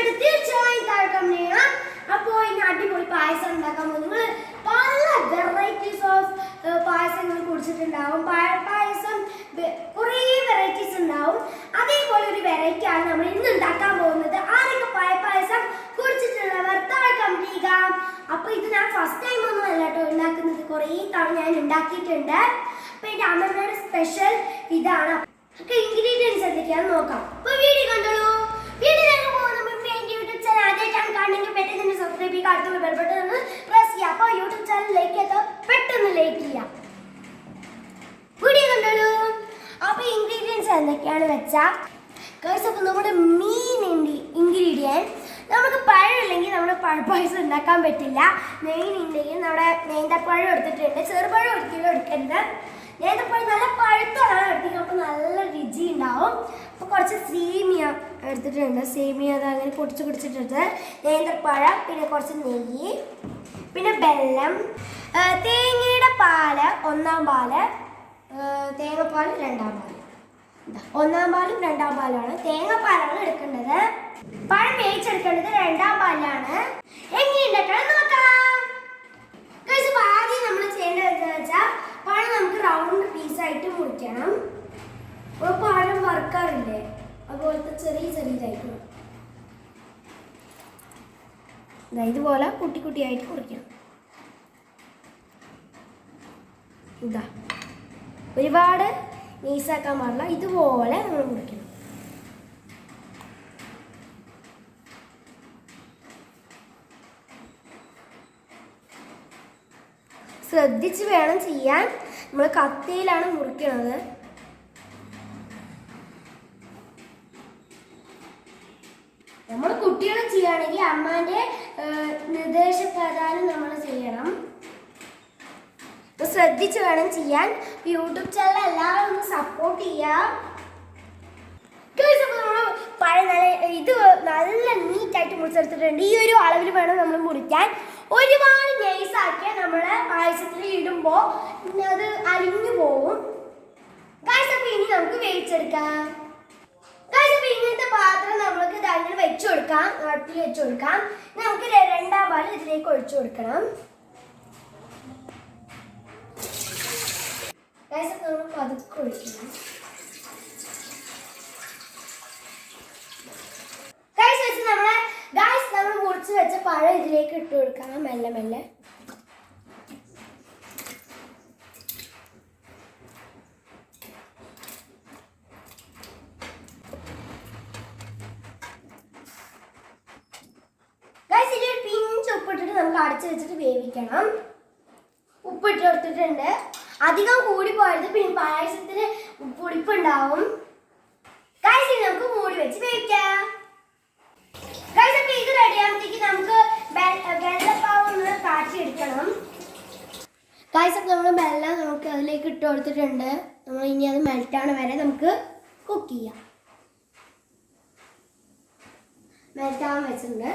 ഇഷ്ടപ്പെട്ട് തീർച്ചയായും താഴെ കമന്റ് ചെയ്യണം. അപ്പോൾ ഇനി അടിപൊളി പായസം ഉണ്ടാക്കാൻ പോകും. പല വെറൈറ്റീസ് ഓഫ് പായസങ്ങൾ കുടിച്ചിട്ടുണ്ടാവും. പായസം കുറേ വെറൈറ്റീസ് ഉണ്ടാവും. അതേപോലെ ഒരു വെറൈറ്റി ആണ് നമ്മൾ ഇന്ന് ഉണ്ടാക്കാൻ പോകുന്നത് ആരൊക്കെ പായസം കുടിച്ചിട്ടുള്ളവർ താഴെ കമന്റ് ചെയ്യുക അപ്പൊ ഇത് ഞാൻ ഫസ്റ്റ് ടൈം ഒന്നും അല്ല കേട്ടോ ഉണ്ടാക്കുന്നത് കുറേ തവണ ഞാൻ ഉണ്ടാക്കിയിട്ടുണ്ട് അപ്പൊ എന്റെ അമ്മയുടെ സ്പെഷ്യൽ ഇതാണ് ഇൻഗ്രീഡിയൻസ് എന്തൊക്കെയാണെന്ന് നോക്കാം വെച്ചാൽ ഗൈസ് അപ്പോൾ നമ്മുടെ മെയിൻ ഇൻഗ്രീഡിയന്റ് നമുക്ക് പഴമില്ലെങ്കിൽ നമ്മുടെ പഴപ്പായസം ഉണ്ടാക്കാൻ പറ്റില്ല. മെയിൻ ഉണ്ടെങ്കിൽ നമ്മുടെ നേന്തപ്പഴം എടുത്തിട്ടുണ്ട്. ചെറുപഴം ഒരിക്കലും എടുക്കരുത്. നേന്തപ്പഴം നല്ല പഴുത്താണ് എടുത്തിട്ട് അപ്പോൾ നല്ല രുചി ഉണ്ടാവും. അപ്പോൾ കുറച്ച് സേമിയ എടുത്തിട്ടുണ്ട്. സേമിയ അത് അങ്ങനെ പൊടിച്ച് കുടിച്ചിട്ടുണ്ട് നേന്ത്രപ്പഴം പിന്നെ കുറച്ച് നെയ്യ് പിന്നെ വെള്ളം തേങ്ങയുടെ പാൽ ഒന്നാം പാൽ തേങ്ങപ്പാൽ രണ്ടാം പാൽ. ഒന്നാം പാലും രണ്ടാം പാലാണ് തേങ്ങാപ്പാലാണ് എടുക്കേണ്ടത്. പഴം വേവിച്ചെടുക്കേണ്ടത് രണ്ടാം പാലാണ്. എങ്ങനെ ഉണ്ടാക്കണം നോക്കാം ആദ്യം നമ്മൾ ചെയ്യേണ്ടത് എന്താ വെച്ചാൽ പഴം നമുക്ക് റൗണ്ട് പീസായിട്ട് മുറിക്കണം. ഒരു പഴം വറുക്കാറില്ലേ? അതുപോലത്തെ ചെറിയ ചെറിയതായിട്ട് ഇതുപോലെ കുട്ടി കുട്ടിയായിട്ട് മുറിക്കണം. ഇതാ ഒരുപാട് നൈസാക്കാൻ പാടില്ല ഇതുപോലെ നമ്മൾ മുറിക്കണം. ശ്രദ്ധിച്ച് വേണം ചെയ്യാൻ. നമ്മൾ കത്തിയിലാണ് മുറിക്കുന്നത് നമ്മൾ കുട്ടികളെ ചെയ്യുകയാണെങ്കിൽ അമ്മാന്റെ ഏഹ്, നിർദ്ദേശപ്രകാരം നമ്മൾ ചെയ്യണം. ശ്രദ്ധിച്ച് വേണം ചെയ്യാൻ. യൂട്യൂബ് ചാനൽ എല്ലാവരും ഒന്ന് സപ്പോർട്ട് ചെയ്യാം. പഴയ നല്ല ഇത് നല്ല നീറ്റായിട്ട് മുറിച്ചെടുത്തിട്ടുണ്ട്. ഈ ഒരു അളവിൽ വേണം നമ്മൾ മുറിക്കാൻ. ഒരുപാട് ഗേസ് ആക്കിയാൽ നമ്മളെ പായസത്തിൽ ഇടുമ്പോൾ അത് അലിഞ്ഞു പോവും. ഗായ്സ് ഇനി നമുക്ക് വേവിച്ചെടുക്കാം. ഇങ്ങനത്തെ പാത്രം നമ്മൾക്ക് ഇതങ്ങനെ വെച്ചു കൊടുക്കാം. അടുപ്പിൽ വെച്ചു കൊടുക്കാം. നമുക്ക് രണ്ടാം പാൽ ഇതിലേക്ക് ഒഴിച്ചു കൊടുക്കണം. അപ്പൊ നമ്മൾ പതുക്കെ ഒഴിക്കണം. ഗൈസ് വെച്ച് നമ്മളെ ഗൈസ് നമ്മൾ മുറിച്ച് വെച്ച പഴം ഇതിലേക്ക് ഇട്ട് കൊടുക്കണം. മെല്ലെ മെല്ലെ. ഉപ്പിട്ടിട്ട് നമുക്ക് അടച്ചു വെച്ചിട്ട് വേവിക്കണം. ഉപ്പിട്ട് കൊടുത്തിട്ടുണ്ട്. അധികം കൂടി പോയത് പിന്നെ പായസത്തിന് പുളിപ്പുണ്ടാവും. ഗൈസ് ഇനി നമുക്ക് മൂടി വെച്ച് വേവിക്കാം. ഇത് റെഡിയാകുമ്പോഴത്തേക്ക് നമുക്ക് വെ- വെള്ളപ്പാവ് ഒന്ന് കാച്ചിയെടുക്കണം ഗൈസ് അപ്പോൾ നമ്മൾ നമുക്ക് അതിലേക്ക് ഇട്ട് കൊടുത്തിട്ടുണ്ട്. നമ്മൾ ഇനി അത് മെൽറ്റാണ് വരെ നമുക്ക് കുക്ക് ചെയ്യാം. മെൽറ്റാവാൻ വെച്ചിട്ടുണ്ട്.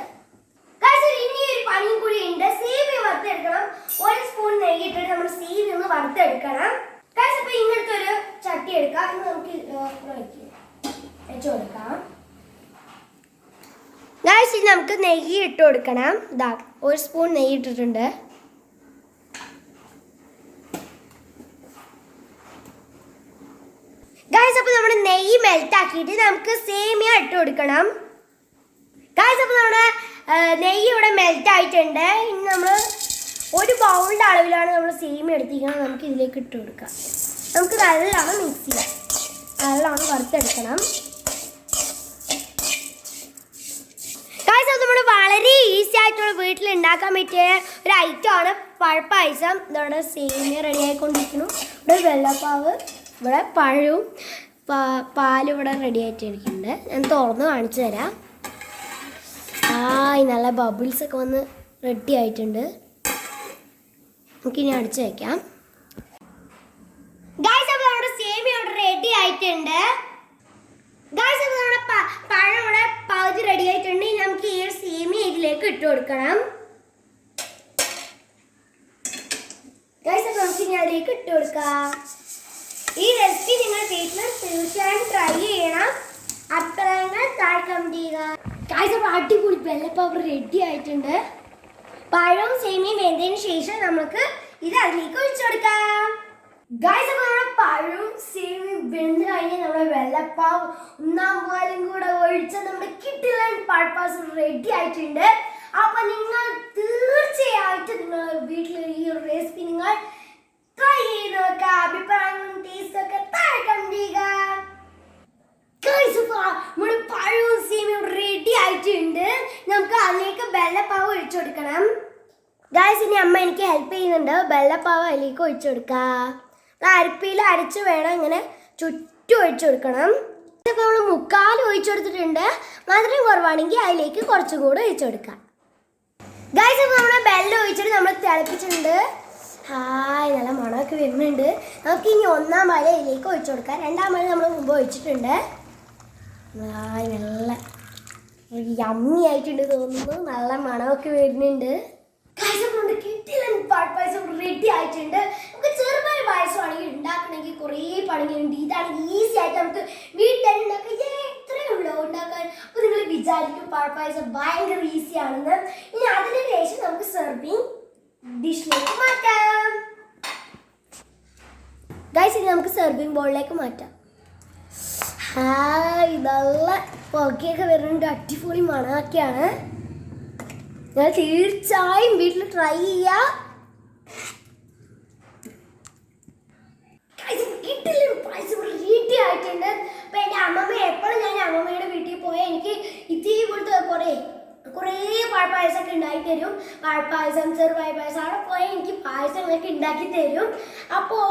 ഇനി ഒരു പണിയും കൂടി ഉണ്ട്. സേവി വറുത്തെടുക്കണം ഒരു സ്പൂൺ നെയ്യിട്ടിട്ട് നമ്മൾ വറുത്തെടുക്കണം ഗൈസ് അപ്പോൾ ഇങ്ങനത്തെ ഒരു ചട്ടി എടുക്കാം. ഇന്ന് നമുക്ക് വെച്ച് കൊടുക്കാം. ഇനി നമുക്ക് നെയ്യ് ഇട്ട് കൊടുക്കണം. ഇതാ ഒരു സ്പൂൺ നെയ്യ് ഇട്ടിട്ടുണ്ട്. ഗായ്സ് അപ്പോൾ നമ്മുടെ നെയ്യ് മെൽറ്റ് ആക്കിയിട്ട് നമുക്ക് സേമിയ ഇട്ട് കൊടുക്കണം. ഗായ്സ് അപ്പോൾ നമ്മുടെ നെയ്യ് ഇവിടെ മെൽറ്റ് ആയിട്ടുണ്ട് ഇനി നമ്മൾ ഒരു ബൗളിന്റെ അളവിലാണ് നമ്മൾ സേമിയ എടുത്തിരിക്കുന്നത്. നമുക്ക് ഇതിലേക്ക് ഇട്ട് കൊടുക്കാം. നമുക്ക് നല്ലോണം മിക്സ് ചെയ്യാം. നല്ലോണം വറുത്തെടുക്കണം. വളരെ ഈസി ആയിട്ടുള്ള വീട്ടിൽ ഉണ്ടാക്കാൻ പറ്റിയ ഒരു ഐറ്റം ആണ് പഴപ്പായസം ഇതോടെ സേമിയ റെഡി ആയിക്കൊണ്ടിരിക്കുന്നു. ഇവിടെ വെള്ളപ്പാവ് ഇവിടെ പഴവും പാലും ഇവിടെ റെഡി ആയിട്ടിരിക്കുന്നുണ്ട്. ഞാൻ തുറന്ന് കാണിച്ചു തരാം. ആയി നല്ല ബബിൾസ് ഒക്കെ വന്ന് റെഡി ആയിട്ടുണ്ട്. നമുക്കിനി അടിച്ചു വയ്ക്കാം ഗൈസ് അപ്പോൾ നമ്മുടെ സേമിയ ഇവിടെ റെഡി ആയിട്ടുണ്ട്. ഗൈസ് അപ്പോൾ നമ്മുടെ പഴം ഇവിടെ പകുതി റെഡി ആയിട്ടുണ്ട്. ഇനി നമുക്ക് ഈ ഒരു സേമിയ ഇതിലേക്ക് ഇട്ട് കൊടുക്കണം. ഗൈസ് നമുക്ക് ഇനി അതിലേക്ക് ഇട്ട് കൊടുക്കാം. ഈ റെസിപ്പി നിങ്ങൾ വീട്ടിൽ തീർച്ചയായും ട്രൈ ചെയ്യണം. അഭിപ്രായങ്ങൾ താഴെ കമന്റ് ചെയ്യുക. ഗൈസ് അടിപൊളി വെള്ളപ്പവർ റെഡി ആയിട്ടുണ്ട്. പഴവും സേമിയും വെന്തതിന് ശേഷം നമുക്ക് ഇത് അതിലേക്ക് ഒഴിച്ചു കൊടുക്കാം. ഗൈസ് അപ്പോൾ നമ്മുടെ പഴവും സേമിയും വെന്ത് കഴിഞ്ഞ് നമ്മുടെ വെള്ളപ്പാവ് ഒന്നാം പാലും കൂടെ ഒഴിച്ച് നമ്മുടെ കിട്ടിലൻ പഴപ്പാസ് റെഡി ആയിട്ടുണ്ട്. അപ്പൊ നിങ്ങൾ തീർച്ചയായിട്ടും നിങ്ങൾ വീട്ടിൽ ഈ ഒരു റെസിപ്പി നിങ്ങൾ ട്രൈ ചെയ്ത് നോക്കുക. അഭിപ്രായങ്ങളും ടേസ്റ്റ് ഒക്കെ താഴെ കണ്ടിരിക്കുക Guys, അപ്പൊ നമ്മുടെ പഴവും സേമിയും റെഡി ആയിട്ടുണ്ട് നമുക്ക് അതിലേക്ക് വെള്ളപ്പാവ് ഒഴിച്ചു കൊടുക്കണം. ഗായ്സ് ഇനി അമ്മ എനിക്ക് ഹെൽപ്പ് ചെയ്യുന്നുണ്ട്. വെള്ളപ്പാവ് അതിലേക്ക് ഒഴിച്ചു കൊടുക്കുക അരിപ്പിയിൽ അരച്ച് വേണം ഇങ്ങനെ ചുറ്റും ഒഴിച്ചു കൊടുക്കണം. ഇപ്പോൾ നമ്മൾ മുക്കാൽ ഒഴിച്ചു കൊടുത്തിട്ടുണ്ട്. മധുരം കുറവാണെങ്കിൽ അതിലേക്ക് കുറച്ചും കൂടെ ഒഴിച്ചു കൊടുക്കാം. ഗായ്സ് അപ്പോൾ നമ്മൾ ബെല്ല ഒഴിച്ചിട്ട് നമ്മൾ തിളപ്പിച്ചിട്ടുണ്ട്. ഹായ് നല്ല മണമൊക്കെ വരുന്നുണ്ട്. നമുക്ക് ഇനി ഒന്നാം മഴ ഇതിലേക്ക് ഒഴിച്ചു കൊടുക്കാം. രണ്ടാം മഴ നമ്മൾ മുമ്പ് ഒഴിച്ചിട്ടുണ്ട്. ഹായ് നല്ല യമ്മി ആയിട്ടുണ്ട് തോന്നുന്നു. നല്ല മണമൊക്കെ വരുന്നുണ്ട്. Guys, അപ്പോൾ നമ്മുടെ കിട്ടിലൻ പാട്ട് പായസം റെഡി ആയിട്ടുണ്ട്. നമുക്ക് ചെറുപായ പായസമാണെങ്കിൽ ഉണ്ടാക്കണമെങ്കിൽ കുറേ പണികളുണ്ട്. ഇതാണ് ഈസി ആയിട്ട് നമുക്ക് വീട്ടിൽ ഉണ്ടാക്കാൻ എത്രയേ ഉള്ളൂ. ഉണ്ടാക്കാൻ. അപ്പോൾ നിങ്ങൾ വിചാരിക്കും പാട്ട് പായസം ഭയങ്കര ഈസി ആണെന്ന്. ഇനി അതിന് ശേഷം നമുക്ക് സെർവിങ് ഡിഷിലേക്ക് മാറ്റാം. ഗൈസ് ഇനി നമുക്ക് സെർവിങ് ബോളിലേക്ക് മാറ്റാം. ഹായ് നല്ല പുകയൊക്കെ വരുന്നുണ്ട്. അടിപൊളി മണമൊക്കെയാണ്. ഞാൻ തീർച്ചയായും വീട്ടിൽ ട്രൈ ചെയ്യാം. കിട്ടില്ല ആയിട്ടുണ്ട്. അപ്പൊ എന്റെ അമ്മമ്മ എപ്പോഴും ഞാൻ അമ്മമ്മയുടെ വീട്ടിൽ പോയാൽ എനിക്ക് ഇതേപോലത്തെ കുറേ കുറേ ഒക്കെ ഉണ്ടാക്കി തരും. പായസം ചെറുപായ പായസം അവിടെ പോയാൽ എനിക്ക് പായസങ്ങളൊക്കെ ഉണ്ടാക്കി തരും. അപ്പോൾ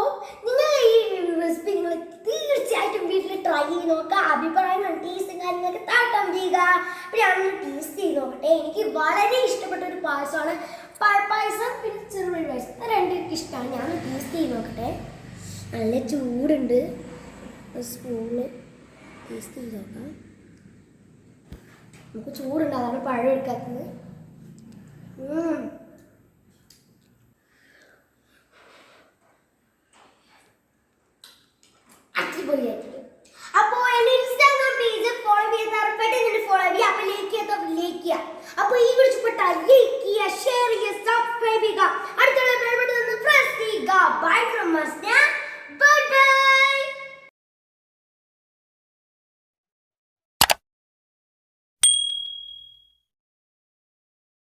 നിങ്ങൾ ഈ റെസിപ്പി നിങ്ങൾ തീർച്ചയായിട്ടും വീട്ടിൽ ട്രൈ ചെയ്ത് നോക്കുക അഭിപ്രായമാണ് ടേസ്റ്റും കാര്യങ്ങളൊക്കെ താട്ടം ചെയ്യുക അപ്പോൾ ഞാനൊന്ന് ടേസ്റ്റ് ചെയ്ത് നോക്കട്ടെ. എനിക്ക് വളരെ ഇഷ്ടപ്പെട്ട ഒരു പായസമാണ് പായസം പിന്നെ ചെറുപഴി പായസം. രണ്ടും എനിക്ക് ഇഷ്ടമാണ്. ഞാൻ ടേസ്റ്റ് ചെയ്ത് നോക്കട്ടെ. നല്ല ചൂടുണ്ട്. സ്പൂണ് ടേസ്റ്റ് ചെയ്ത് നോക്കാം. നമുക്ക് ചൂടുണ്ട്. പഴം എടുക്കാത്തത്.